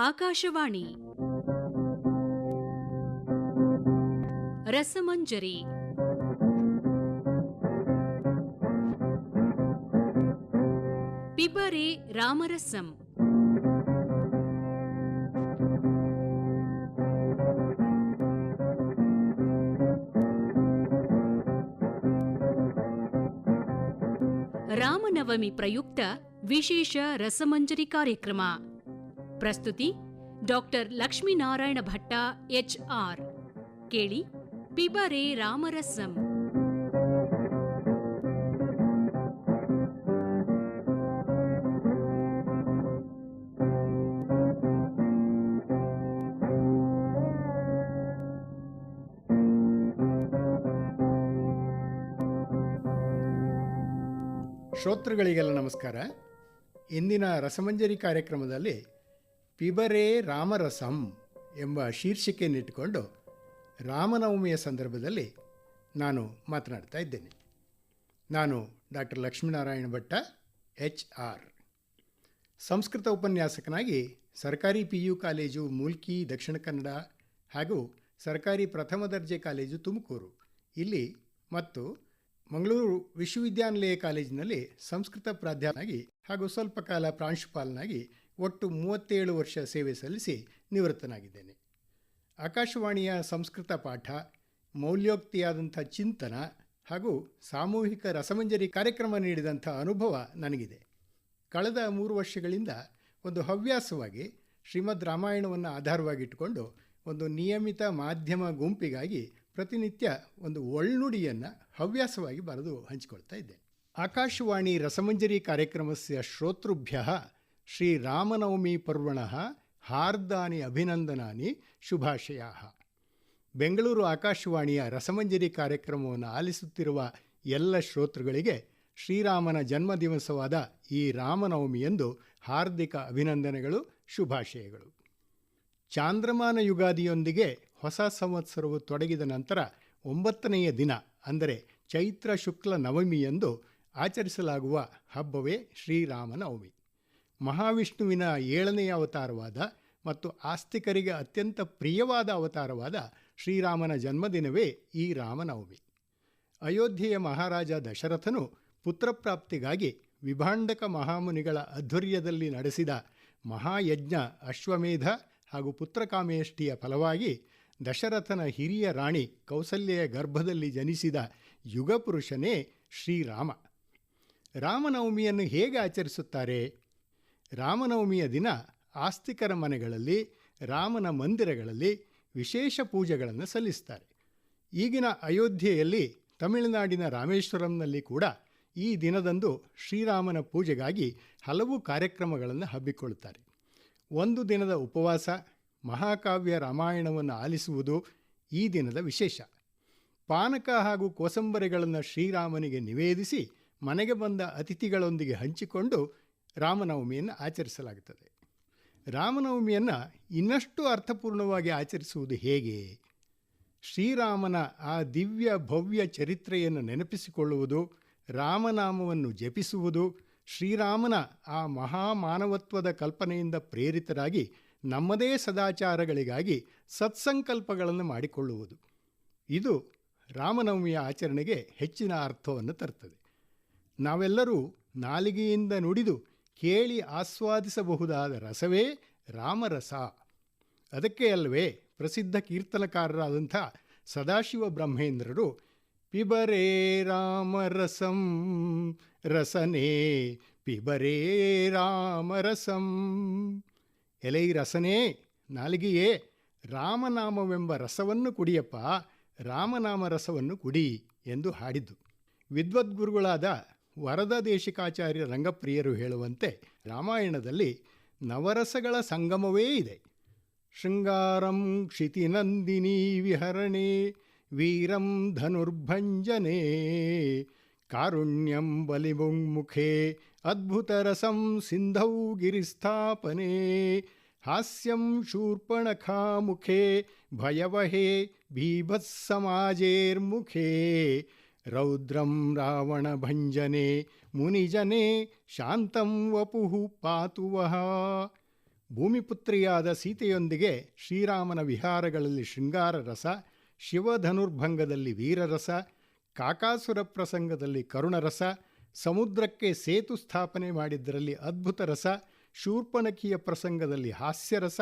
ಆಕಾಶವಾಣಿ ರಸಮಂಜರಿ ಪಿಬರೆ ರಾಮರಸಂ ರಾಮನವಮಿ ಪ್ರಯುಕ್ತ ವಿಶೇಷ ರಸಮಂಜರಿ ಕಾರ್ಯಕ್ರಮ ಪ್ರಸ್ತುತಿ doctor Lakshminarayana Bhatta H R. ಕೇಳಿ ಪಿಬರೆ ರಾಮರಸಂ ಶ್ರೋತೃಗಳಿಗೆಲ್ಲ ನಮಸ್ಕಾರ. ಇಂದಿನ ರಸಮಂಜರಿ ಕಾರ್ಯಕ್ರಮದಲ್ಲಿ ಪಿಬರೇ ರಾಮರಸಂ ಎಂಬ ಶೀರ್ಷಿಕೆಯನ್ನಿಟ್ಟುಕೊಂಡು ರಾಮನವಮಿಯ ಸಂದರ್ಭದಲ್ಲಿ ನಾನು ಮಾತನಾಡ್ತಾ ಇದ್ದೇನೆ. ನಾನು doctor Lakshminarayana Bhatta, H R. Sanskrit ಉಪನ್ಯಾಸಕನಾಗಿ ಸರ್ಕಾರಿ P you college, Mulki, Dakshina Kannada ಹಾಗೂ ಸರ್ಕಾರಿ ಪ್ರಥಮ ದರ್ಜೆ ಕಾಲೇಜು ತುಮಕೂರು. ಇಲ್ಲಿ ಮತ್ತು ಮಂಗಳೂರು ವಿಶ್ವವಿದ್ಯಾನಿಲಯ ಕಾಲೇಜಿನಲ್ಲಿ ಸಂಸ್ಕೃತ ಪ್ರಾಧ್ಯಾಪಕನಾಗಿ ಹಾಗೂ ಸ್ವಲ್ಪ ಕಾಲ ಪ್ರಾಂಶುಪಾಲನಾಗಿ ಒಟ್ಟು ಮೂವತ್ತೇಳು ವರ್ಷ ಸೇವೆ ಸಲ್ಲಿಸಿ ನಿವೃತ್ತನಾಗಿದ್ದೇನೆ. ಆಕಾಶವಾಣಿಯ ಸಂಸ್ಕೃತ ಪಾಠ, ಮೌಲ್ಯೋಕ್ತಿಯಾದಂಥ ಚಿಂತನ ಹಾಗೂ ಸಾಮೂಹಿಕ ರಸಮಂಜರಿ ಕಾರ್ಯಕ್ರಮ ನೀಡಿದಂಥ ಅನುಭವ ನನಗಿದೆ. ಕಳೆದ ಮೂರು ವರ್ಷಗಳಿಂದ ಒಂದು ಹವ್ಯಾಸವಾಗಿ ಶ್ರೀಮದ್ ರಾಮಾಯಣವನ್ನು ಆಧಾರವಾಗಿಟ್ಟುಕೊಂಡು ಒಂದು ನಿಯಮಿತ ಮಾಧ್ಯಮ ಗುಂಪಿಗಾಗಿ ಪ್ರತಿನಿತ್ಯ ಒಂದು ಒಳ್ನುಡಿಯನ್ನು ಹವ್ಯಾಸವಾಗಿ ಬರೆದು ಹಂಚಿಕೊಳ್ತಾ ಇದ್ದೇನೆ. ಆಕಾಶವಾಣಿ ರಸಮಂಜರಿ ಕಾರ್ಯಕ್ರಮಸ್ಯ ಶ್ರೋತೃಭ್ಯ ಶ್ರೀರಾಮನವಮಿ ಪರ್ವಣ ಹಾರ್ದಾನಿ ಅಭಿನಂದನಾನಿ ಶುಭಾಶಯ. ಬೆಂಗಳೂರು ಆಕಾಶವಾಣಿಯ ರಸಮಂಜರಿ ಕಾರ್ಯಕ್ರಮವನ್ನು ಆಲಿಸುತ್ತಿರುವ ಎಲ್ಲ ಶ್ರೋತೃಗಳಿಗೆ ಶ್ರೀರಾಮನ ಜನ್ಮದಿವಸವಾದ ಈ ರಾಮನವಮಿಯಂದು ಹಾರ್ದಿಕ ಅಭಿನಂದನೆಗಳು, ಶುಭಾಶಯಗಳು. ಚಾಂದ್ರಮಾನ ಯುಗಾದಿಯೊಂದಿಗೆ ಹೊಸ ಸಂವತ್ಸರವು ತೊಡಗಿದ ನಂತರ ಒಂಬತ್ತನೆಯ ದಿನ, ಅಂದರೆ ಚೈತ್ರ ಶುಕ್ಲ ನವಮಿಯಂದು ಆಚರಿಸಲಾಗುವ ಹಬ್ಬವೇ ಶ್ರೀರಾಮನವಮಿ. ಮಹಾವಿಷ್ಣುವಿನ ಏಳನೆಯ ಅವತಾರವಾದ ಮತ್ತು ಆಸ್ತಿಕರಿಗೆ ಅತ್ಯಂತ ಪ್ರಿಯವಾದ ಅವತಾರವಾದ ಶ್ರೀರಾಮನ ಜನ್ಮದಿನವೇ ಈ ರಾಮನವಮಿ. ಅಯೋಧ್ಯೆಯ ಮಹಾರಾಜ ದಶರಥನು ಪುತ್ರಪ್ರಾಪ್ತಿಗಾಗಿ ವಿಭಾಂಡಕ ಮಹಾಮುನಿಗಳ ಅಧ್ವರ್ಯದಲ್ಲಿ ನಡೆಸಿದ ಮಹಾಯಜ್ಞ ಅಶ್ವಮೇಧ ಹಾಗೂ ಪುತ್ರಕಾಮೇಷ್ಠಿಯ ಫಲವಾಗಿ ದಶರಥನ ಹಿರಿಯ ರಾಣಿ ಕೌಸಲ್ಯೆಯ ಗರ್ಭದಲ್ಲಿ ಜನಿಸಿದ ಯುಗಪುರುಷನೇ ಶ್ರೀರಾಮ. ರಾಮನವಮಿಯನ್ನು ಹೇಗೆ ಆಚರಿಸುತ್ತಾರೆ? ರಾಮನವಮಿಯ ದಿನ ಆಸ್ತಿಕರ ಮನೆಗಳಲ್ಲಿ, ರಾಮನ ಮಂದಿರಗಳಲ್ಲಿ ವಿಶೇಷ ಪೂಜೆಗಳನ್ನು ಸಲ್ಲಿಸ್ತಾರೆ. ಈಗಿನ ಅಯೋಧ್ಯೆಯಲ್ಲಿ ತಮಿಳುನಾಡಿನ ರಾಮೇಶ್ವರಂನಲ್ಲಿ ಕೂಡ ಈ ದಿನದಂದು ಶ್ರೀರಾಮನ ಪೂಜೆಗಾಗಿ ಹಲವು ಕಾರ್ಯಕ್ರಮಗಳನ್ನು ಹಬ್ಬಿಕೊಳ್ಳುತ್ತಾರೆ. ಒಂದು ದಿನದ ಉಪವಾಸ, ಮಹಾಕಾವ್ಯ ರಾಮಾಯಣವನ್ನು ಆಲಿಸುವುದು ಈ ದಿನದ ವಿಶೇಷ. ಪಾನಕ ಹಾಗೂ ಕೋಸಂಬರಿಗಳನ್ನು ಶ್ರೀರಾಮನಿಗೆ ನಿವೇದಿಸಿ ಮನೆಗೆ ಬಂದ ಅತಿಥಿಗಳೊಂದಿಗೆ ಹಂಚಿಕೊಂಡು ರಾಮನವಮಿಯನ್ನು ಆಚರಿಸಲಾಗುತ್ತದೆ. ರಾಮನವಮಿಯನ್ನು ಇನ್ನಷ್ಟು ಅರ್ಥಪೂರ್ಣವಾಗಿ ಆಚರಿಸುವುದು ಹೇಗೆ? ಶ್ರೀರಾಮನ ಆ ದಿವ್ಯ ಭವ್ಯ ಚರಿತ್ರೆಯನ್ನು ನೆನಪಿಸಿಕೊಳ್ಳುವುದು, ರಾಮನಾಮವನ್ನು ಜಪಿಸುವುದು, ಶ್ರೀರಾಮನ ಆ ಮಹಾಮಾನವತ್ವದ ಕಲ್ಪನೆಯಿಂದ ಪ್ರೇರಿತರಾಗಿ ನಮ್ಮದೇ ಸದಾಚಾರಗಳಿಗಾಗಿ ಸತ್ಸಂಕಲ್ಪಗಳನ್ನು ಮಾಡಿಕೊಳ್ಳುವುದು. ಇದು ರಾಮನವಮಿಯ ಆಚರಣೆಗೆ ಹೆಚ್ಚಿನ ಅರ್ಥವನ್ನು ತರುತ್ತದೆ ನಾವೆಲ್ಲರೂ ನಾಲಿಗೆಯಿಂದ ನುಡಿದು ಕೇಳಿ ಆಸ್ವಾದಿಸಬಹುದಾದ ರಸವೇ ರಾಮರಸ. ಅದಕ್ಕೆ ಅಲ್ಲವೇ ಪ್ರಸಿದ್ಧ ಕೀರ್ತನಕಾರರಾದಂಥ ಸದಾಶಿವ ಬ್ರಹ್ಮೇಂದ್ರರು, ಪಿಬರೇ ರಾಮರಸಂ, ರಸನೇ, ಪಿಬರೇ ರಾಮರಸಂ. ಎಲೈ ರಸನೇ, ನಾಲಿಗೆಯೇ ರಾಮನಾಮವೆಂಬ ರಸವನ್ನು ಕುಡಿಯಪ್ಪ, ರಾಮನಾಮ ರಸವನ್ನು ಕುಡಿ ಎಂದು ಹಾಡಿದ್ದು. ವಿದ್ವದ್ಗುರುಗಳಾದ ವರದ ದೇಶಿಕಾಚಾರ್ಯ ರಂಗಪ್ರಿಯರು ಹೇಳುವಂತೆ ರಾಮಾಯಣದಲ್ಲಿ ನವರಸಗಳ ಸಂಗಮವೇ ಇದೆ. ಶೃಂಗಾರಂ ಕ್ಷಿತಿನಂದಿನಿ ವಿಹರಣೆ, ವೀರಂ ಧನುರ್ಭಂಜನೆ, ಕಾರುಣ್ಯಂ ಅದ್ಭುತ ಅದ್ಭುತರಸಂ ಸಿಂಧೌ ಗಿರಿಸ್ಥಾಪನೆ, ಹಾಸ್ಯಂ ಶೂರ್ಪಣಖಾಮುಖೇ, ಭಯವಹೇ ಭೀಭತ್ಸಮಾಜೇರ್ಮುಖೇ ರೌದ್ರಂ ರಾವಣಭಂಜನೆ ಮುನಿಜನೆ ಶಾಂತಂ ವಪುಹು ಪಾತು ಭೂಮಿಪುತ್ರಿಯಾದ ಸೀತೆಯೊಂದಿಗೆ ಶ್ರೀರಾಮನ ವಿಹಾರಗಳಲ್ಲಿ ಶೃಂಗಾರ ರಸ, ಶಿವಧನುರ್ಭಂಗದಲ್ಲಿ ವೀರರಸ, ಕಾಕಾಸುರ ಪ್ರಸಂಗದಲ್ಲಿ ಕರುಣರಸ, ಸಮುದ್ರಕ್ಕೆ ಸೇತು ಸ್ಥಾಪನೆ ಮಾಡಿದ್ದರಲ್ಲಿ ಅದ್ಭುತ ರಸ ಶೂರ್ಪಣಕಿಯ ಪ್ರಸಂಗದಲ್ಲಿ ಹಾಸ್ಯರಸ,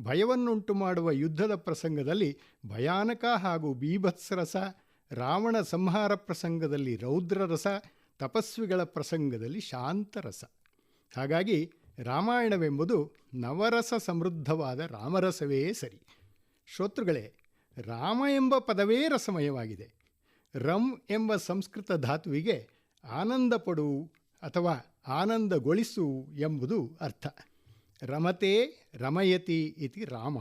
ಭಯವನ್ನುಂಟು ಮಾಡುವ ಯುದ್ಧದ ಪ್ರಸಂಗದಲ್ಲಿ ಭಯಾನಕ ಹಾಗೂ ಬೀಭತ್ಸರಸ ರಾವಣ ಸಂಹಾರ ಪ್ರಸಂಗದಲ್ಲಿ ರೌದ್ರರಸ ತಪಸ್ವಿಗಳ ಪ್ರಸಂಗದಲ್ಲಿ ಶಾಂತರಸ ಹಾಗಾಗಿ ರಾಮಾಯಣವೆಂಬುದು ನವರಸ ಸಮೃದ್ಧವಾದ ರಾಮರಸವೇ ಸರಿ. ಶ್ರೋತೃಗಳೇ, ರಾಮ ಎಂಬ ಪದವೇ ರಸಮಯವಾಗಿದೆ. ರಂ ಎಂಬ ಸಂಸ್ಕೃತ ಧಾತುವಿಗೆ ಆನಂದ ಅಥವಾ ಆನಂದಗೊಳಿಸು ಎಂಬುದು ಅರ್ಥ. ರಮತೆ ರಮಯತಿ ಇತಿ ರಾಮ.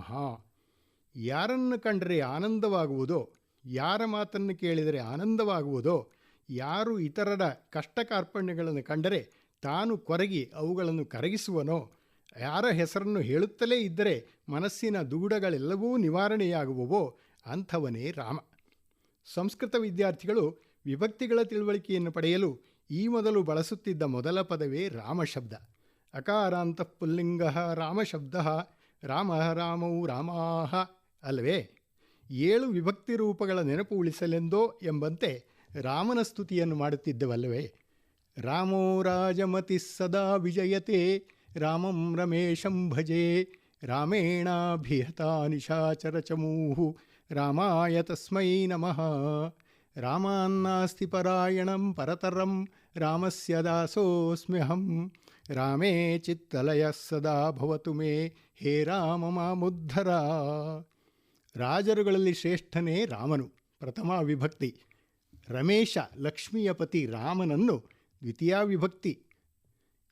ಯಾರನ್ನು ಕಂಡರೆ ಆನಂದವಾಗುವುದೋ ಯಾರ ಮಾತನ್ನು ಕೇಳಿದರೆ ಆನಂದವಾಗುವುದೋ, ಯಾರು ಇತರರ ಕಷ್ಟ ಕಾರ್ಪಣ್ಯಗಳನ್ನು ಕಂಡರೆ ತಾನು ಕೊರಗಿ ಅವುಗಳನ್ನು ಕರಗಿಸುವನೋ, ಯಾರ ಹೆಸರನ್ನು ಹೇಳುತ್ತಲೇ ಇದ್ದರೆ ಮನಸ್ಸಿನ ದೂಡಗಳೆಲ್ಲವೂ ನಿವಾರಣೆಯಾಗುವವೋ ಅಂಥವನೇ ರಾಮ. ಸಂಸ್ಕೃತ ವಿದ್ಯಾರ್ಥಿಗಳು ವಿಭಕ್ತಿಗಳ ತಿಳುವಳಿಕೆಯನ್ನು ಪಡೆಯಲು ಈ ಮೊದಲು ಬಳಸುತ್ತಿದ್ದ ಮೊದಲ ಪದವೇ ರಾಮ ಶಬ್ದ. ಅಕಾರಾಂತ ಪುಲ್ಲಿಂಗ ರಾಮ ರಾಮ ರಾಮವು ರಾಮಾಹ ಅಲ್ಲವೇ ಏಳು ವಿಭಕ್ತಿ ರೂಪಗಳ ನೆನಪು ಉಳಿಸಲೆಂದೋ ಎಂಬಂತೆ ರಾಮನ ಸ್ತುತಿಯನ್ನು ಮಾಡುತ್ತಿದ್ದವಲ್ಲವೇ? ರಾಮೋ ರಾಜಮತಿ ಸದಾ ವಿಜಯತೆ, ರಾಮಂ ರಮೇಶಂ ಭಜೆ, ರಾಮೇಣಾಭಿಹತ ನಿಶಾಚರಚಮೂಹು ರಾಮಾಯ ತಸ್ಮೈ ನಮಃ, ರಾಮಾನ್ನಾಸ್ತಿ ಪರಾಯಣಂ ಪರತರಂ, ರಾಮಸ್ಯ ದಾಸೋಸ್ಮ್ಯಹಂ, ರಾಮೇ ಚಿತ್ತಲಯ ಸದಾ ಭವತು ಮೇ, ಹೇ ರಾಮ ಮಾಮುದ್ಧರ. ರಾಜರುಗಳಲ್ಲಿ ಶ್ರೇಷ್ಠನೇ ರಾಮನು. ಪ್ರಥಮ ವಿಭಕ್ತಿ. ರಮೇಶ ಲಕ್ಷ್ಮಿಯ ಪತಿ ರಾಮನನ್ನು ದ್ವಿತೀಯ ವಿಭಕ್ತಿ.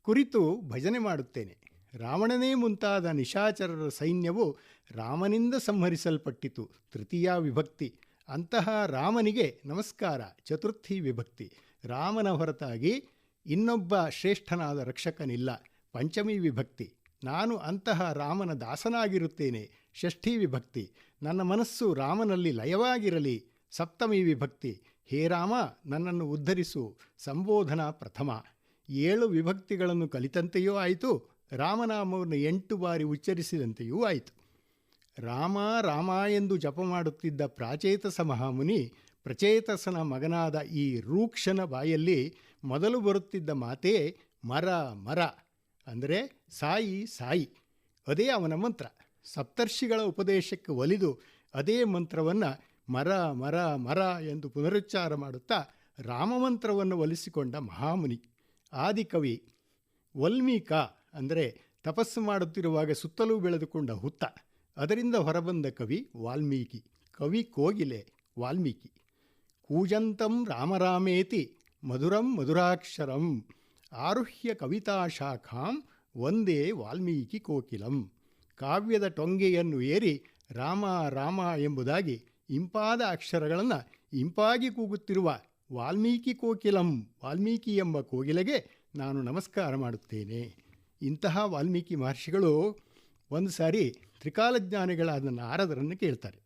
ಕುರಿತು ಭಜನೆ ಮಾಡುತ್ತೇನೆ. ರಾವಣನೇ ಮುಂತಾದ ನಿಶಾಚರರ ಸೈನ್ಯವು ರಾಮನಿಂದ ಸಂಹರಿಸಲ್ಪಟ್ಟಿತು. ತೃತೀಯ ವಿಭಕ್ತಿ. ಅಂತಹ ರಾಮನಿಗೆ ನಮಸ್ಕಾರ. ಚತುರ್ಥಿ ವಿಭಕ್ತಿ. ರಾಮನ ಹೊರತಾಗಿ ಇನ್ನೊಬ್ಬ ಶ್ರೇಷ್ಠನಾದ ರಕ್ಷಕನಿಲ್ಲ. ಪಂಚಮಿ ವಿಭಕ್ತಿ. ನಾನು ಅಂತಹ ರಾಮನ ದಾಸನಾಗಿರುತ್ತೇನೆ. ಷಷ್ಠಿ ವಿಭಕ್ತಿ. ನನ್ನ ಮನಸ್ಸು ರಾಮನಲ್ಲಿ ಲಯವಾಗಿರಲಿ. ಸಪ್ತಮಿ ವಿಭಕ್ತಿ. ಹೇ ರಾಮ, ನನ್ನನ್ನು ಉದ್ಧರಿಸು. ಸಂಬೋಧನಾ ಪ್ರಥಮ. ಏಳು ವಿಭಕ್ತಿಗಳನ್ನು ಕಲಿತಂತೆಯೂ ಆಯಿತು. ರಾಮನಾಮವನ್ನು ಎಂಟು ಬಾರಿ ಉಚ್ಚರಿಸಿದಂತೆಯೂ ಆಯಿತು. ರಾಮ ರಾಮ ಎಂದು ಜಪ ಮಾಡುತ್ತಿದ್ದ ಪ್ರಾಚೇತಸ ಮಹಾಮುನಿ, ಪ್ರಚೇತಸನ ಮಗನಾದ ಈ ರೂಕ್ಷನ ಬಾಯಲ್ಲಿ ಮೊದಲು ಬರುತ್ತಿದ್ದ ಮಾತೇ ಮರ ಮರ. ಅಂದರೆ ಸಾಯಿ ಸಾಯಿ. ಅದೇ ಅವನ ಮಂತ್ರ. ಸಪ್ತರ್ಷಿಗಳ ಉಪದೇಶಕ್ಕೆ ಒಲಿದು ಅದೇ ಮಂತ್ರವನ್ನು ಮರ ಮರ ಮರ ಎಂದು ಪುನರುಚ್ಚಾರ ಮಾಡುತ್ತಾ ರಾಮಮಂತ್ರವನ್ನು ಒಲಿಸಿಕೊಂಡ ಮಹಾಮುನಿ. ಆದಿಕವಿ ವಲ್ಮೀಕ ಅಂದರೆ ತಪಸ್ಸು ಮಾಡುತ್ತಿರುವಾಗ ಸುತ್ತಲೂ ಬೆಳೆದುಕೊಂಡ ಹುತ್ತ. ಅದರಿಂದ ಹೊರಬಂದ ಕವಿ ವಾಲ್ಮೀಕಿ. ಕವಿ ಕೋಗಿಲೆ ವಾಲ್ಮೀಕಿ. ಕೂಜಂತಂ ರಾಮರಾಮೇತಿ ಮಧುರಂ ಮಧುರಾಕ್ಷರಂ ಆರುಹ್ಯ ಕವಿತಾ ಶಾಖಾಂ ಒಂದೇ ವಾಲ್ಮೀಕಿ ಕೋಕಿಲಂ. ಕಾವ್ಯದ ಟೊಂಗೆಯನ್ನು ಏರಿ ರಾಮ ರಾಮ ಎಂಬುದಾಗಿ ಇಂಪಾದ ಅಕ್ಷರಗಳನ್ನು ಇಂಪಾಗಿ ಕೂಗುತ್ತಿರುವ ವಾಲ್ಮೀಕಿ ಕೋಕಿಲಂ, ವಾಲ್ಮೀಕಿ ಎಂಬ ಕೋಗಿಲೆಗೆ ನಾನು ನಮಸ್ಕಾರ ಮಾಡುತ್ತೇನೆ. ಇಂತಹ ವಾಲ್ಮೀಕಿ ಮಹರ್ಷಿಗಳು ಒಂದು ಸಾರಿ ತ್ರಿಕಾಲಜ್ಞಾನಿಗಳಾದ ನಾರದರನ್ನು ಕೇಳ್ತಾರೆ.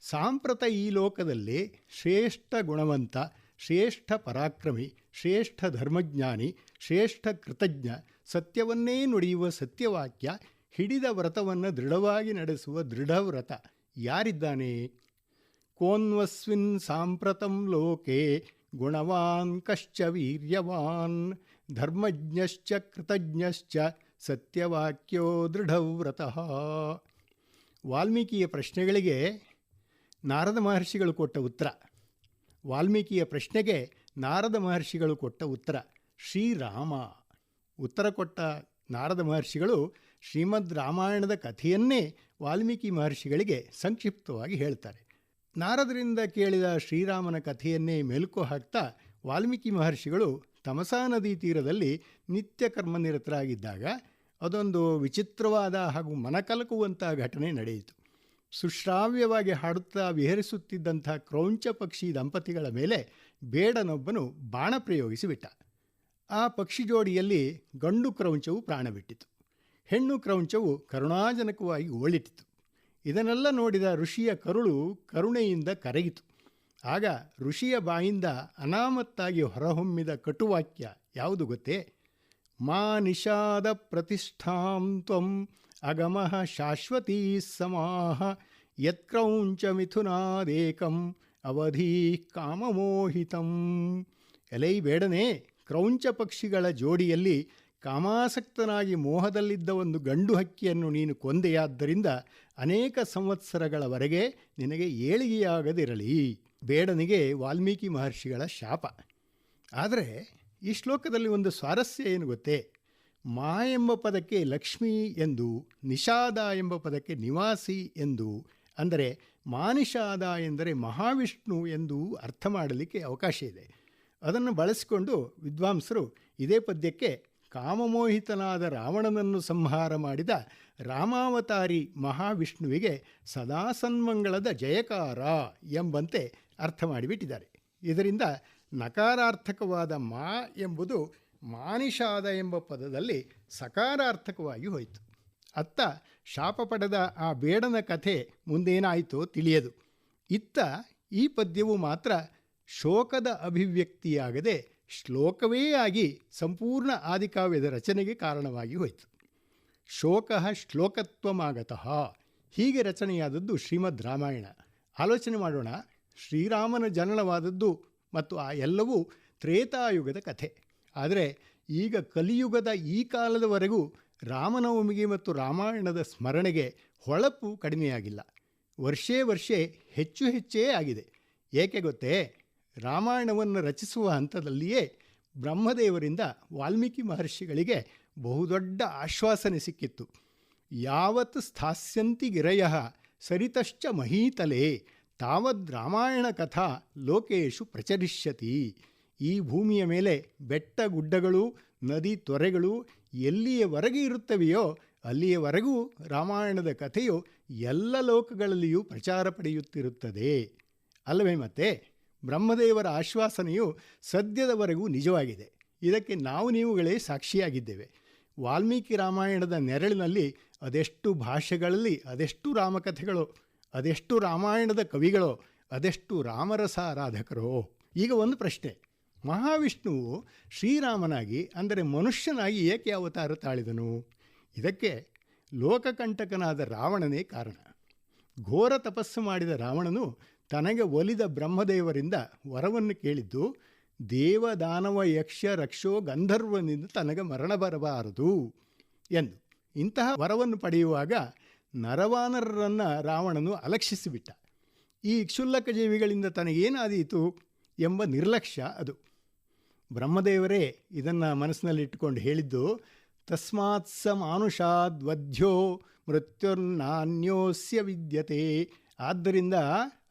ಸಾಂಪ್ರತ ಈ ಲೋಕದಲ್ಲಿ ಶ್ರೇಷ್ಠ ಗುಣವಂತ, ಶ್ರೇಷ್ಠ ಪರಾಕ್ರಮಿ, ಶ್ರೇಷ್ಠ ಧರ್ಮಜ್ಞಾನಿ, ಶ್ರೇಷ್ಠ ಕೃತಜ್ಞ, ಸತ್ಯವನ್ನೇ ನುಡಿಯುವ ಸತ್ಯವಾಕ್ಯ ಹಿಡಿದ ವ್ರತವನ್ನು ದೃಢವಾಗಿ ನಡೆಸುವ ದೃಢವ್ರತ ಯಾರಿದ್ದಾನೆ? ಕೋನ್ವಸ್ವಿನ್ ಸಾಂಪ್ರತಂ ಲೋಕೆ ಗುಣವಾನ್ ಕಶ್ಚ ವೀರ್ಯವಾನ್. ಧರ್ಮಜ್ಞಶ್ಚ ಕೃತಜ್ಞಶ್ಚ ಸತ್ಯವಾಕ್ಯೋ ದೃಢವ್ರತಃ. ವಾಲ್ಮೀಕಿಯ ಪ್ರಶ್ನೆಗಳಿಗೆ ನಾರದ ಮಹರ್ಷಿಗಳು ಕೊಟ್ಟ ಉತ್ತರ. ವಾಲ್ಮೀಕಿಯ ಪ್ರಶ್ನೆಗೆ ನಾರದ ಮಹರ್ಷಿಗಳು ಕೊಟ್ಟ ಉತ್ತರ ಶ್ರೀರಾಮ. ಉತ್ತರ ಕೊಟ್ಟ ನಾರದ ಮಹರ್ಷಿಗಳು ಶ್ರೀಮದ್ ರಾಮಾಯಣದ ಕಥೆಯನ್ನೇ ವಾಲ್ಮೀಕಿ ಮಹರ್ಷಿಗಳಿಗೆ ಸಂಕ್ಷಿಪ್ತವಾಗಿ ಹೇಳ್ತಾರೆ. ನಾರದರಿಂದ ಕೇಳಿದ ಶ್ರೀರಾಮನ ಕಥೆಯನ್ನೇ ಮೆಲುಕು ಹಾಕ್ತಾ ವಾಲ್ಮೀಕಿ ಮಹರ್ಷಿಗಳು ತಮಸಾ ನದಿ ತೀರದಲ್ಲಿ ನಿತ್ಯ ಕರ್ಮನಿರತರಾಗಿದ್ದಾಗ ಅದೊಂದು ವಿಚಿತ್ರವಾದ ಹಾಗೂ ಮನಕಲಕುವಂಥ ಘಟನೆ ನಡೆಯಿತು. ಸುಶ್ರಾವ್ಯವಾಗಿ ಹಾಡುತ್ತಾ ವಿಹರಿಸುತ್ತಿದ್ದಂಥ ಕ್ರೌಂಚ ಪಕ್ಷಿ ದಂಪತಿಗಳ ಮೇಲೆ ಬೇಡನೊಬ್ಬನು ಬಾಣ ಪ್ರಯೋಗಿಸಿಬಿಟ್ಟ ಆ ಪಕ್ಷಿ ಜೋಡಿಯಲ್ಲಿ ಗಂಡು ಕ್ರೌಂಚವು ಪ್ರಾಣ ಬಿಟ್ಟಿತು ಹೆಣ್ಣು ಕ್ರೌಂಚವು ಕರುಣಾಜನಕವಾಗಿ ಓಳಿಟಿತು ಇದನ್ನೆಲ್ಲ ನೋಡಿದ ಋಷಿಯ ಕರುಳು ಕರುಣೆಯಿಂದ ಕರಗಿತು. ಆಗ ಋಷಿಯ ಬಾಯಿಂದ ಅನಾಮತ್ತಾಗಿ ಹೊರಹೊಮ್ಮಿದ ಕಟುವಾಕ್ಯ ಯಾವುದು ಗೊತ್ತೇ? ಮಾ ನಿಷಾದ ಪ್ರತಿಷ್ಠಾಂ ತ್ವಂ ಅಗಮಃ ಶಾಶ್ವತೀ ಸಮಾಹ ಯತ್ಕ್ರೌಂಚ ಮಿಥುನಾದೇಕಂ ಅವಧಿ ಕಾಮಮೋಹಿತಂ. ಎಲೈ ಬೇಡನೆ, ಕ್ರೌಂಚ ಪಕ್ಷಿಗಳ ಜೋಡಿಯಲ್ಲಿ ಕಾಮಾಸಕ್ತನಾಗಿ ಮೋಹದಲ್ಲಿದ್ದ ಒಂದು ಗಂಡು ಹಕ್ಕಿಯನ್ನು ನೀನು ಕೊಂದೆಯಾದ್ದರಿಂದ ಅನೇಕ ಸಂವತ್ಸರಗಳವರೆಗೆ ನಿನಗೆ ಏಳಿಗೆಯಾಗದಿರಲಿ. ಬೇಡನಿಗೆ ವಾಲ್ಮೀಕಿ ಮಹರ್ಷಿಗಳ ಶಾಪ. ಆದರೆ ಈ ಶ್ಲೋಕದಲ್ಲಿ ಒಂದು ಸ್ವಾರಸ್ಯ ಏನು ಗೊತ್ತೇ? ಮಾ ಎಂಬ ಪದಕ್ಕೆ ಲಕ್ಷ್ಮಿ ಎಂದು, ನಿಷಾದ ಎಂಬ ಪದಕ್ಕೆ ನಿವಾಸಿ ಎಂದು, ಅಂದರೆ ಮಾನಿಷಾದ ಎಂದರೆ ಮಹಾವಿಷ್ಣು ಎಂದು ಅರ್ಥ ಮಾಡಲಿಕ್ಕೆ ಅವಕಾಶ ಇದೆ. ಅದನ್ನು ಬಳಸಿಕೊಂಡು ವಿದ್ವಾಂಸರು ಇದೇ ಪದ್ಯಕ್ಕೆ ಕಾಮಮೋಹಿತನಾದ ರಾವಣನನ್ನು ಸಂಹಾರ ಮಾಡಿದ ರಾಮಾವತಾರಿ ಮಹಾವಿಷ್ಣುವಿಗೆ ಸದಾ ಸನ್ಮಂಗಳದ ಜಯಕಾರ ಎಂಬಂತೆ ಅರ್ಥ ಮಾಡಿಬಿಟ್ಟಿದ್ದಾರೆ. ಇದರಿಂದ ನಕಾರಾರ್ಥಕವಾದ ಮಾ ಎಂಬುದು ಮಾನಿಷಾದ ಎಂಬ ಪದದಲ್ಲಿ ಸಕಾರಾರ್ಥಕವಾಗಿ ಹೋಯಿತು. ಅತ್ತ ಶಾಪ ಪಡೆದ ಆ ಬೇಡನ ಕಥೆ ಮುಂದೇನಾಯಿತೋ ತಿಳಿಯದು. ಇತ್ತ ಈ ಪದ್ಯವು ಮಾತ್ರ ಶೋಕದ ಅಭಿವ್ಯಕ್ತಿಯಾಗದೆ ಶ್ಲೋಕವೇ ಆಗಿ ಸಂಪೂರ್ಣ ಆದಿಕಾವ್ಯದ ರಚನೆಗೆ ಕಾರಣವಾಗಿ ಹೋಯಿತು. ಶೋಕ ಶ್ಲೋಕತ್ವಮಾಗತಃ. ಹೀಗೆ ರಚನೆಯಾದದ್ದು ಶ್ರೀಮದ್ ರಾಮಾಯಣ. ಆಲೋಚನೆ ಮಾಡೋಣ. ಶ್ರೀರಾಮನ ಜನನವಾದದ್ದು ಮತ್ತು ಆ ಎಲ್ಲವೂ ತ್ರೇತಾಯುಗದ ಕಥೆ. ಆದರೆ ಈಗ ಕಲಿಯುಗದ ಈ ಕಾಲದವರೆಗೂ ರಾಮನವಮಿಗೆ ಮತ್ತು ರಾಮಾಯಣದ ಸ್ಮರಣೆಗೆ ಹೊಳಪು ಕಡಿಮೆಯಾಗಿಲ್ಲ. ವರ್ಷೇ ವರ್ಷೇ ಹೆಚ್ಚು ಹೆಚ್ಚೇ ಆಗಿದೆ. ಏಕೆ ಗೊತ್ತೇ? ರಾಮಾಯಣವನ್ನು ರಚಿಸುವ ಹಂತದಲ್ಲಿಯೇ ಬ್ರಹ್ಮದೇವರಿಂದ ವಾಲ್ಮೀಕಿ ಮಹರ್ಷಿಗಳಿಗೆ ಬಹುದೊಡ್ಡ ಆಶ್ವಾಸನೆ ಸಿಕ್ಕಿತ್ತು. ಯಾವತ್ ಸ್ಥಾಸ್ಯಂತಿ ಗಿರಯ ಸರಿತಶ್ಚ ಮಹೀತಲೆ ತಾವದ್ ರಾಮಾಯಣ ಕಥಾ ಲೋಕೇಶು ಪ್ರಚರಿಷ್ಯತಿ. ಈ ಭೂಮಿಯ ಮೇಲೆ ಬೆಟ್ಟ ಗುಡ್ಡಗಳು, ನದಿ ತೊರೆಗಳು ಎಲ್ಲಿಯವರೆಗೆ ಇರುತ್ತವೆಯೋ ಅಲ್ಲಿಯವರೆಗೂ ರಾಮಾಯಣದ ಕಥೆಯು ಎಲ್ಲ ಲೋಕಗಳಲ್ಲಿಯೂ ಪ್ರಚಾರ ಪಡೆಯುತ್ತಿರುತ್ತದೆ. ಅಲ್ಲವೇ ಮತ್ತೆ? ಬ್ರಹ್ಮದೇವರ ಆಶ್ವಾಸನೆಯು ಸದ್ಯದವರೆಗೂ ನಿಜವಾಗಿದೆ. ಇದಕ್ಕೆ ನಾವು ನೀವುಗಳೇ ಸಾಕ್ಷಿಯಾಗಿದ್ದೇವೆ. ವಾಲ್ಮೀಕಿ ರಾಮಾಯಣದ ನೆರಳಿನಲ್ಲಿ ಅದೆಷ್ಟು ಭಾಷೆಗಳಲ್ಲಿ, ಅದೆಷ್ಟು ರಾಮಕಥೆಗಳು, ಅದೆಷ್ಟು ರಾಮಾಯಣದ ಕವಿಗಳೋ, ಅದೆಷ್ಟು ರಾಮರಸ ಆರಾಧಕರು? ಈಗ ಒಂದು ಪ್ರಶ್ನೆ. ಮಹಾವಿಷ್ಣುವು ಶ್ರೀರಾಮನಾಗಿ, ಅಂದರೆ ಮನುಷ್ಯನಾಗಿ ಏಕೆ ಅವತಾರ ತಾಳಿದನು? ಇದಕ್ಕೆ ಲೋಕಕಂಟಕನಾದ ರಾವಣನೇ ಕಾರಣ. ಘೋರ ತಪಸ್ಸು ಮಾಡಿದ ರಾವಣನು ತನಗೆ ಒಲಿದ ಬ್ರಹ್ಮದೇವರಿಂದ ವರವನ್ನು ಕೇಳಿದ್ದು, ದೇವದಾನವ ಯಕ್ಷ ರಕ್ಷೋ ಗಂಧರ್ವನಿಂದ ತನಗೆ ಮರಣ ಬರಬಾರದು ಎಂದು. ಇಂತಹ ವರವನ್ನು ಪಡೆಯುವಾಗ ನರವಾನರರನ್ನು ರಾವಣನು ಅಲಕ್ಷಿಸಿಬಿಟ್ಟ. ಈ ಕ್ಷುಲ್ಲಕ ಜೀವಿಗಳಿಂದ ತನಗೇನಾದೀತು ಎಂಬ ನಿರ್ಲಕ್ಷ್ಯ ಅದು. ಬ್ರಹ್ಮದೇವರೇ, ಇದನ್ನು ಮನಸ್ಸಿನಲ್ಲಿಟ್ಟುಕೊಂಡು ಹೇಳಿದ್ದು, ತಸ್ಮಾತ್ ಸ ಮಾನುಷಾದ್ವಧ್ಯೋ ಮೃತ್ಯುರ್ನಾನ್ಯೋಸ್ಯ ವಿದ್ಯತೆ. ಆದ್ದರಿಂದ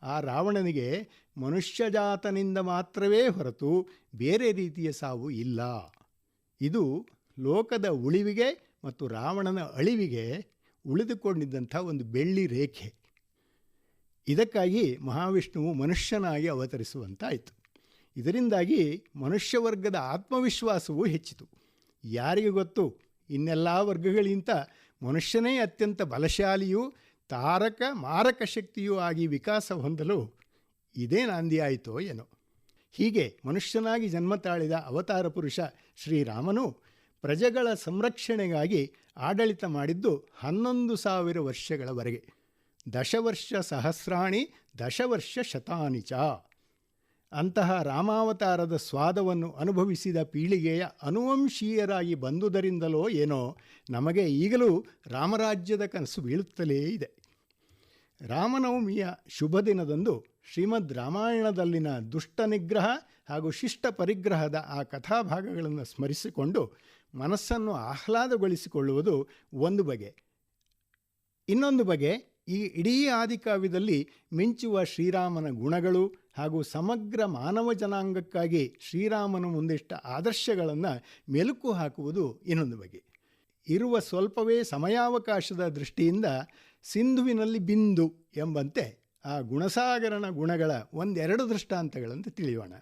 ಆ ರಾವಣನಿಗೆ ಮನುಷ್ಯಜಾತನಿಂದ ಮಾತ್ರವೇ ಹೊರತು ಬೇರೆ ರೀತಿಯ ಸಾವು ಇಲ್ಲ. ಇದು ಲೋಕದ ಉಳಿವಿಗೆ ಮತ್ತು ರಾವಣನ ಅಳಿವಿಗೆ ಉಳಿದುಕೊಂಡಿದ್ದಂಥ ಒಂದು ಬೆಳ್ಳಿ ರೇಖೆ. ಇದಕ್ಕಾಗಿ ಮಹಾವಿಷ್ಣುವು ಮನುಷ್ಯನಾಗಿ ಅವತರಿಸುವಂತಾಯಿತು. ಇದರಿಂದಾಗಿ ಮನುಷ್ಯವರ್ಗದ ಆತ್ಮವಿಶ್ವಾಸವೂ ಹೆಚ್ಚಿತು. ಯಾರಿಗೆ ಗೊತ್ತು? ಇನ್ನೆಲ್ಲ ವರ್ಗಗಳಿಗಿಂತ ಮನುಷ್ಯನೇ ಅತ್ಯಂತ ಬಲಶಾಲಿಯೂ ತಾರಕ ಮಾರಕ ಶಕ್ತಿಯೂ ಆಗಿ ವಿಕಾಸ ಹೊಂದಲು ಇದೇ ನಾಂದಿಯಾಯಿತೋ ಏನೋ. ಹೀಗೆ ಮನುಷ್ಯನಾಗಿ ಜನ್ಮ ತಾಳಿದ ಅವತಾರ ಪುರುಷ ಶ್ರೀರಾಮನು ಪ್ರಜೆಗಳ ಸಂರಕ್ಷಣೆಗಾಗಿ ಆಡಳಿತ ಮಾಡಿದ್ದು ಹನ್ನೊಂದು ಸಾವಿರ ವರ್ಷಗಳವರೆಗೆ. ದಶವರ್ಷ ಸಹಸ್ರಾಣಿ, ದಶವರ್ಷ ಶತಾನಿಚ ಅಂತಹ ರಾಮಾವತಾರದ ಸ್ವಾದವನ್ನು ಅನುಭವಿಸಿದ ಪೀಳಿಗೆಯ ಅನುವಂಶೀಯರಾಗಿ ಬಂದುದರಿಂದಲೋ ಏನೋ ನಮಗೆ ಈಗಲೂ ರಾಮರಾಜ್ಯದ ಕನಸು ಬೀಳುತ್ತಲೇ ಇದೆ. ರಾಮನವಮಿಯ ಶುಭ ದಿನದಂದು ಶ್ರೀಮದ್ ರಾಮಾಯಣದಲ್ಲಿನ ದುಷ್ಟ ನಿಗ್ರಹ ಹಾಗೂ ಶಿಷ್ಟ ಪರಿಗ್ರಹದ ಆ ಕಥಾಭಾಗಗಳನ್ನು ಸ್ಮರಿಸಿಕೊಂಡು ಮನಸ್ಸನ್ನು ಆಹ್ಲಾದಗೊಳಿಸಿಕೊಳ್ಳುವುದು ಒಂದು ಬಗೆ. ಇನ್ನೊಂದು ಬಗೆ, ಈ ಇಡೀ ಆದಿಕಾವ್ಯದಲ್ಲಿ ಮಿಂಚುವ ಶ್ರೀರಾಮನ ಗುಣಗಳು ಹಾಗೂ ಸಮಗ್ರ ಮಾನವ ಜನಾಂಗಕ್ಕಾಗಿ ಶ್ರೀರಾಮನ ಮುಂದಿಷ್ಟ ಆದರ್ಶಗಳನ್ನು ಮೆಲುಕು ಹಾಕುವುದು ಇನ್ನೊಂದು ಬಗೆ. ಇರುವ ಸ್ವಲ್ಪವೇ ಸಮಯಾವಕಾಶದ ದೃಷ್ಟಿಯಿಂದ ಸಿಂಧುವಿನಲ್ಲಿ ಬಿಂದು ಎಂಬಂತೆ ಆ ಗುಣಸಾಗರನ ಗುಣಗಳ ಒಂದೆರಡು ದೃಷ್ಟಾಂತಗಳನ್ನು ತಿಳಿಯೋಣ.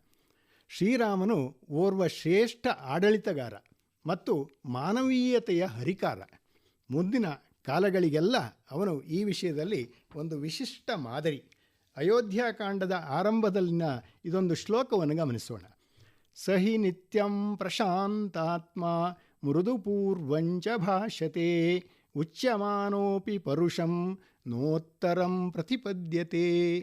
ಶ್ರೀರಾಮನು ಓರ್ವ ಶ್ರೇಷ್ಠ ಆಡಳಿತಗಾರ ಮತ್ತು ಮಾನವೀಯತೆಯ ಹರಿಕಾರ. ಮುಂದಿನ ಕಾಲಗಳಿಗೆಲ್ಲ ಅವನು ಈ ವಿಷಯದಲ್ಲಿ ಒಂದು ವಿಶಿಷ್ಟ ಮಾದರಿ. ಅಯೋಧ್ಯಾಕಾಂಡದ ಆರಂಭದಲ್ಲಿನ ಇದೊಂದು ಶ್ಲೋಕವನ್ನು ಗಮನಿಸೋಣ. ಸಹಿ ನಿತ್ಯಂ ಪ್ರಶಾಂತಾತ್ಮ ಮೃದುಪೂರ್ವಂಚ ಭಾಷತೆ ಉಚ್ಯಮಾನೋಪಿ ಪರುಷಂ ನೋತ್ತರಂ ಪ್ರತಿಪದ್ಯತೆ.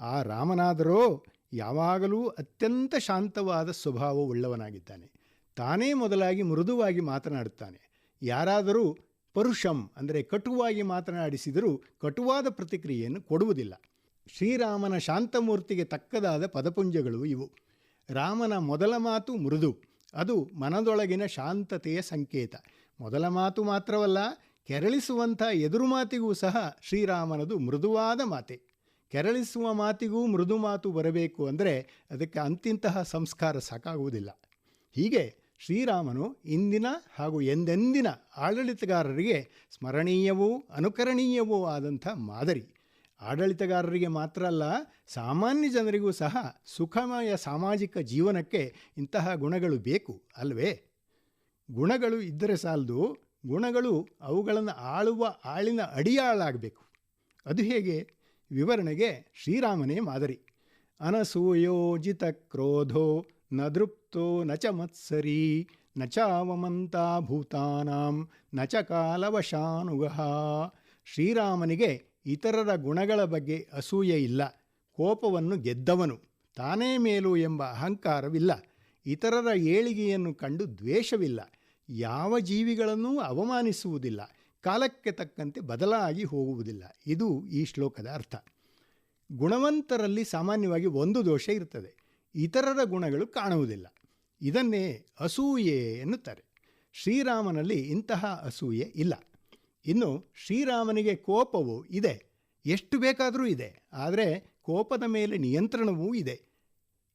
ಆ ರಾಮನಾದರೋ ಯಾವಾಗಲೂ ಅತ್ಯಂತ ಶಾಂತವಾದ ಸ್ವಭಾವವುಳ್ಳವನಾಗಿದ್ದಾನೆ. ತಾನೇ ಮೊದಲಾಗಿ ಮೃದುವಾಗಿ ಮಾತನಾಡುತ್ತಾನೆ. ಯಾರಾದರೂ ಪರುಷಂ ಅಂದರೆ ಕಟುವಾಗಿ ಮಾತನಾಡಿಸಿದರೂ ಕಟುವಾದ ಪ್ರತಿಕ್ರಿಯೆಯನ್ನು ಕೊಡುವುದಿಲ್ಲ. ಶ್ರೀರಾಮನ ಶಾಂತಮೂರ್ತಿಗೆ ತಕ್ಕದಾದ ಪದಪುಂಜಗಳು ಇವು. ರಾಮನ ಮೊದಲ ಮಾತು ಮೃದು. ಅದು ಮನದೊಳಗಿನ ಶಾಂತತೆಯ ಸಂಕೇತ. ಮೊದಲ ಮಾತು ಮಾತ್ರವಲ್ಲ ಕೆರಳಿಸುವಂಥ ಎದುರು ಮಾತಿಗೂ ಸಹ ಶ್ರೀರಾಮನದು ಮೃದುವಾದ ಮಾತೆ. ಕೆರಳಿಸುವ ಮಾತಿಗೂ ಮೃದು ಮಾತು ಬರಬೇಕು ಅಂದರೆ ಅದಕ್ಕೆ ಅಂತಿಂತಹ ಸಂಸ್ಕಾರ ಸಾಕಾಗುವುದಿಲ್ಲ. ಹೀಗೆ ಶ್ರೀರಾಮನು ಇಂದಿನ ಹಾಗೂ ಎಂದೆಂದಿನ ಆಡಳಿತಗಾರರಿಗೆ ಸ್ಮರಣೀಯವೂ ಅನುಕರಣೀಯವೂ ಆದಂಥ ಮಾದರಿ. ಆಡಳಿತಗಾರರಿಗೆ ಮಾತ್ರ ಅಲ್ಲ, ಸಾಮಾನ್ಯ ಜನರಿಗೂ ಸಹ ಸುಖಮಯ ಸಾಮಾಜಿಕ ಜೀವನಕ್ಕೆ ಇಂತಹ ಗುಣಗಳು ಬೇಕು ಅಲ್ವೇ? ಗುಣಗಳು ಇದ್ದರೆ ಸಾಲದು. ಗುಣಗಳು ಅವುಗಳನ್ನು ಆಳುವ ಆಳಿನ ಅಡಿಯಾಳಾಗಬೇಕು. ಅದು ಹೇಗೆ? ವಿವರಣೆಗೆ ಶ್ರೀರಾಮನೇ ಮಾದರಿ. ಅನಸೂಯೋಜಿತ ಕ್ರೋಧೋ ನ ದೃಪ್ತೋ ನ ಚ ಮತ್ಸರಿ ನ ಚಾವಮಂತ ಭೂತಾನಾಂ ನ ಚ ಕಾಲವಶಾನುಗಃ. ಶ್ರೀರಾಮನಿಗೆ ಇತರರ ಗುಣಗಳ ಬಗ್ಗೆ ಅಸೂಯೆ ಇಲ್ಲ. ಕೋಪವನ್ನು ಗೆದ್ದವನು. ತಾನೇ ಮೇಲು ಎಂಬ ಅಹಂಕಾರವಿಲ್ಲ. ಇತರರ ಏಳಿಗೆಯನ್ನು ಕಂಡು ದ್ವೇಷವಿಲ್ಲ. ಯಾವ ಜೀವಿಗಳನ್ನೂ ಅವಮಾನಿಸುವುದಿಲ್ಲ, ಕಾಲಕ್ಕೆ ತಕ್ಕಂತೆ ಬದಲಾಗಿ ಹೋಗುವುದಿಲ್ಲ. ಇದು ಈ ಶ್ಲೋಕದ ಅರ್ಥ. ಗುಣವಂತರಲ್ಲಿ ಸಾಮಾನ್ಯವಾಗಿ ಒಂದು ದೋಷ ಇರ್ತದೆ, ಇತರರ ಗುಣಗಳು ಕಾಣುವುದಿಲ್ಲ. ಇದನ್ನೇ ಅಸೂಯೆ ಎನ್ನುತ್ತಾರೆ. ಶ್ರೀರಾಮನಲ್ಲಿ ಇಂತಹ ಅಸೂಯೆ ಇಲ್ಲ. ಇನ್ನು ಶ್ರೀರಾಮನಿಗೆ ಕೋಪವು ಇದೆ, ಎಷ್ಟು ಬೇಕಾದರೂ ಇದೆ, ಆದರೆ ಕೋಪದ ಮೇಲೆ ನಿಯಂತ್ರಣವೂ ಇದೆ.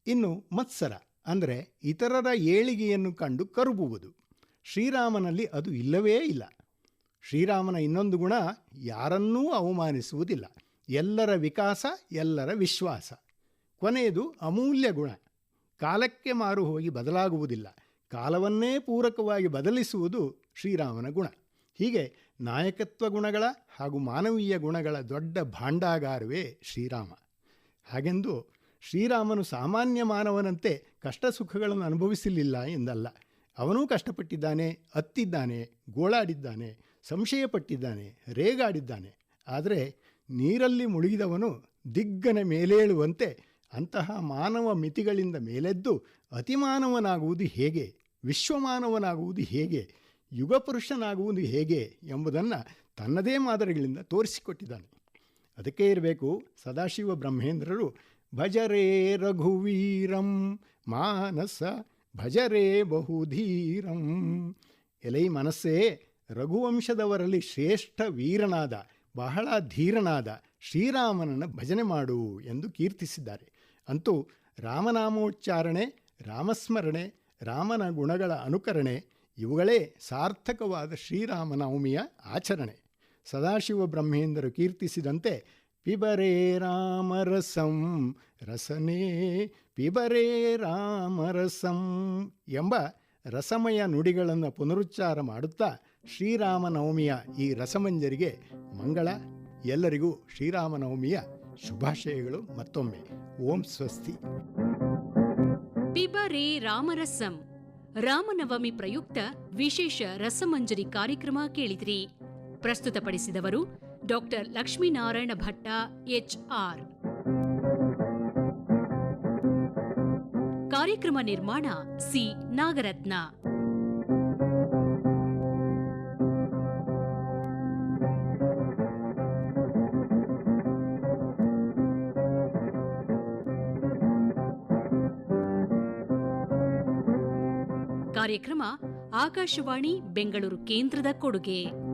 ಇನ್ನು ಮತ್ಸರ, ಅಂದರೆ ಇತರರ ಏಳಿಗೆಯನ್ನು ಕಂಡು ಕರುಬುವುದು. ಶ್ರೀರಾಮನಲ್ಲಿ ಅದು ಇಲ್ಲವೇ ಇಲ್ಲ. ಶ್ರೀರಾಮನ ಇನ್ನೊಂದು ಗುಣ, ಯಾರನ್ನೂ ಅವಮಾನಿಸುವುದಿಲ್ಲ. ಎಲ್ಲರ ವಿಕಾಸ, ಎಲ್ಲರ ವಿಶ್ವಾಸ. ಕೊನೆಯದು ಅಮೂಲ್ಯ ಗುಣ. ಕಾಲಕ್ಕೆ ಮಾರು ಹೋಗಿ ಬದಲಾಗುವುದಿಲ್ಲ. ಕಾಲವನ್ನೇ ಪೂರಕವಾಗಿ ಬದಲಿಸುವುದು ಶ್ರೀರಾಮನ ಗುಣ. ಹೀಗೆ ನಾಯಕತ್ವ ಗುಣಗಳ ಹಾಗೂ ಮಾನವೀಯ ಗುಣಗಳ ದೊಡ್ಡ ಭಾಂಡಾಗಾರವೇ ಶ್ರೀರಾಮ. ಹಾಗೆಂದು ಶ್ರೀರಾಮನು ಸಾಮಾನ್ಯ ಮಾನವನಂತೆ ಕಷ್ಟ ಸುಖಗಳನ್ನು ಅನುಭವಿಸಲಿಲ್ಲ ಎಂದಲ್ಲ. ಅವನೂ ಕಷ್ಟಪಟ್ಟಿದ್ದಾನೆ ಅತ್ತಿದ್ದಾನೆ ಗೋಳಾಡಿದ್ದಾನೆ, ಸಂಶಯಪಟ್ಟಿದ್ದಾನೆ, ರೇಗಾಡಿದ್ದಾನೆ. ಆದರೆ ನೀರಲ್ಲಿ ಮುಳುಗಿದವನು ದಿಗ್ಗನ ಮೇಲೇಳುವಂತೆ ಅಂತಹ ಮಾನವ ಮಿತಿಗಳಿಂದ ಮೇಲೆದ್ದು ಅತಿಮಾನವನಾಗುವುದು ಹೇಗೆ, ವಿಶ್ವಮಾನವನಾಗುವುದು ಹೇಗೆ, ಯುಗಪುರುಷನಾಗುವುದು ಹೇಗೆ ಎಂಬುದನ್ನು ತನ್ನದೇ ಮಾದರಿಗಳಿಂದ ತೋರಿಸಿಕೊಟ್ಟಿದ್ದಾನೆ. ಅದಕ್ಕೆ ಇರಬೇಕು, ಸದಾಶಿವ ಬ್ರಹ್ಮೇಂದ್ರರು ಭಜರೇ ರಘುವೀರಂ ಮಾನಸ ಭಜರೇ ಬಹುಧೀರಂ. ಎಲೈ ಮನಸ್ಸೇ, ರಘುವಂಶದವರಲ್ಲಿ ಶ್ರೇಷ್ಠ ವೀರನಾದ, ಬಹಳ ಧೀರನಾದ ಶ್ರೀರಾಮನನ್ನು ಭಜನೆ ಮಾಡು ಎಂದು ಕೀರ್ತಿಸಿದ್ದಾರೆ. ಅಂತೂ ರಾಮನಾಮೋಚ್ಚಾರಣೆ, ರಾಮಸ್ಮರಣೆ, ರಾಮನ ಗುಣಗಳ ಅನುಕರಣೆ ಇವುಗಳೇ ಸಾರ್ಥಕವಾದ ಶ್ರೀರಾಮನವಮಿಯ ಆಚರಣೆ. ಸದಾಶಿವ ಬ್ರಹ್ಮೇಂದರು ಕೀರ್ತಿಸಿದಂತೆ ಪಿಬರೇ ರಾಮರಸಂ ರಸನೇ ಪಿಬರೇ ರಾಮರಸಂ ಎಂಬ ರಸಮಯ ನುಡಿಗಳನ್ನು ಪುನರುಚ್ಚಾರ ಮಾಡುತ್ತಾ ಶ್ರೀರಾಮನವಮಿಯ ಈ ರಸಮಂಜರಿಗೆ ಮಂಗಳ. ಎಲ್ಲರಿಗೂ ಶ್ರೀರಾಮನವಮಿಯ ಶುಭಾಶಯಗಳು ಮತ್ತೊಮ್ಮೆ. ಓಂ ಸ್ವಸ್ತಿ. ಪಿಬರೇ ರಾಮರಸಂ. ರಾಮನವಮಿ ಪ್ರಯುಕ್ತ ವಿಶೇಷ ರಸಮಂಜರಿ ಕಾರ್ಯಕ್ರಮ ಕೇಳಿದ್ರಿ. ಪ್ರಸ್ತುತಪಡಿಸಿದವರು doctor Lakshminarayana Bhatta H R. ಕಾರ್ಯಕ್ರಮ ನಿರ್ಮಾಣ ಸಿ. ನಾಗರತ್ನ. ಕಾರ್ಯಕ್ರಮ ಆಕಾಶವಾಣಿ ಬೆಂಗಳೂರು ಕೇಂದ್ರದ ಕೊಡುಗೆ.